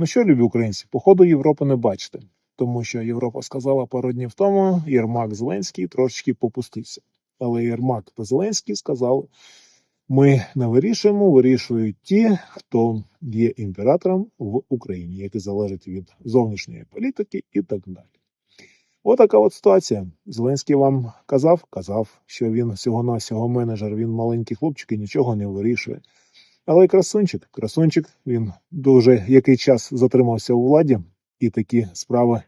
Ну що, любі українці, походу Європи не бачите, тому що Європа сказала пару днів тому, Єрмак Зеленський трошечки попустився. Але Єрмак та Зеленський сказали: ми не вирішуємо, вирішують ті, хто є імператором в Україні, який залежить від зовнішньої політики і так далі. Отака от ситуація. Зеленський вам казав, казав, що він всього-навсього менеджер, він маленький хлопчик і нічого не вирішує. Але красунчик, красунчик, він дуже який час затримався у владі і такі справи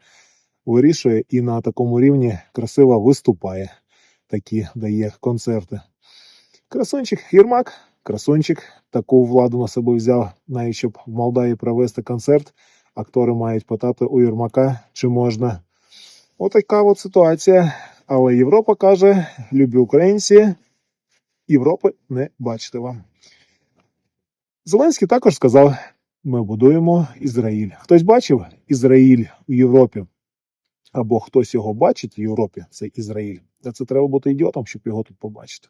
вирішує, і на такому рівні красиво виступає, такі дає концерти. Красунчик Єрмак, красунчик, таку владу на себе взяв, навіть щоб в Молдаві провести концерт. Актори мають питати у Єрмака, чи можна. Отака от ситуація. Але Європа каже: любі українці, Європи не бачите вам. Зеленський також сказав: ми будуємо Ізраїль. Хтось бачив Ізраїль у Європі? Або хтось його бачить в Європі, це Ізраїль. Та це треба бути ідіотом, щоб його тут побачити.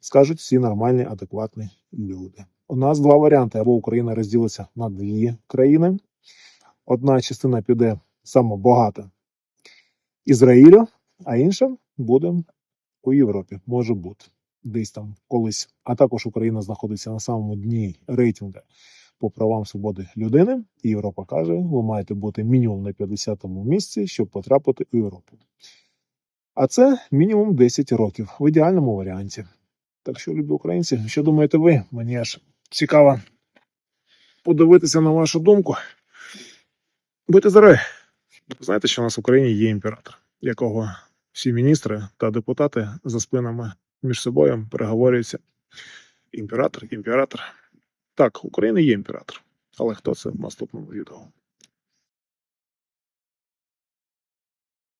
Скажуть всі нормальні, адекватні люди. У нас два варіанти: або Україна розділиться на дві країни. Одна частина піде саме багата Ізраїлю, а інша буде у Європі. Може бути десь там колись. А також Україна знаходиться на самому дні рейтингу по правам свободи людини. І Європа каже, ви маєте бути мінімум на 50-му місці, щоб потрапити у Європу. А це мінімум 10 років в ідеальному варіанті. Так що, любі українці, що думаєте ви? Мені аж цікаво подивитися на вашу думку. Будьте здорові! Знаєте, що у нас в Україні є імператор, якого всі міністри та депутати за спинами між собою переговорюються. Імператор, імператор. Так, Україна є імператор. Але хто це в наступному відео?